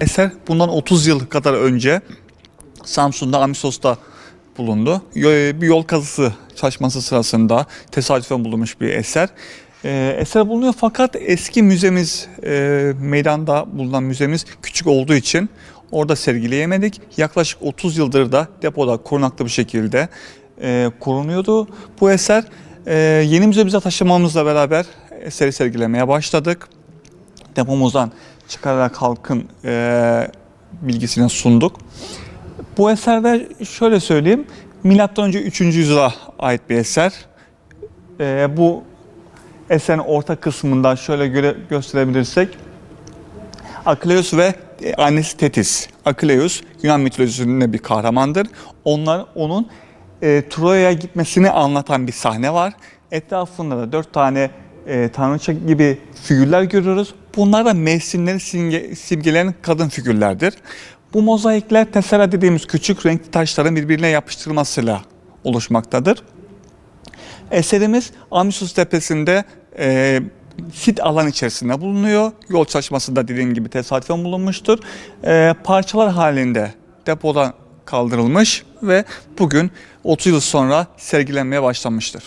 Eser bundan 30 yıl kadar önce Samsun'da Amisos'ta bulundu. Bir yol kazısı çalışması sırasında tesadüfen bulunmuş bir eser. Ee, eser bulunuyor fakat eski müzemiz, e, meydanda bulunan müzemiz küçük olduğu için orada sergileyemedik. Yaklaşık 30 yıldır da depoda korunaklı bir şekilde e, korunuyordu bu eser. E, yeni müzemize taşımamızla beraber eseri sergilemeye başladık depomuzdan çıkararak halkın e, bilgisine sunduk. Bu eserde şöyle söyleyeyim, milattan önce 3. yüzyıla ait bir eser. E, bu eserin orta kısmından şöyle göre, gösterebilirsek, Akileus ve e, annesi Tetis. Akileus Yunan mitolojisinde bir kahramandır. Onlar onun e, Troya'ya gitmesini anlatan bir sahne var. Etrafında da dört tane e, tanrıça gibi figürler görüyoruz. Bunlar da mevsimleri simge, simgeleyen kadın figürlerdir. Bu mozaikler tessera dediğimiz küçük renkli taşların birbirine yapıştırılmasıyla oluşmaktadır. Eserimiz Amisus Tepesi'nde e, sit alan içerisinde bulunuyor. Yol çalışması da dediğim gibi tesadüfen bulunmuştur. E, parçalar halinde depodan kaldırılmış ve bugün 30 yıl sonra sergilenmeye başlanmıştır.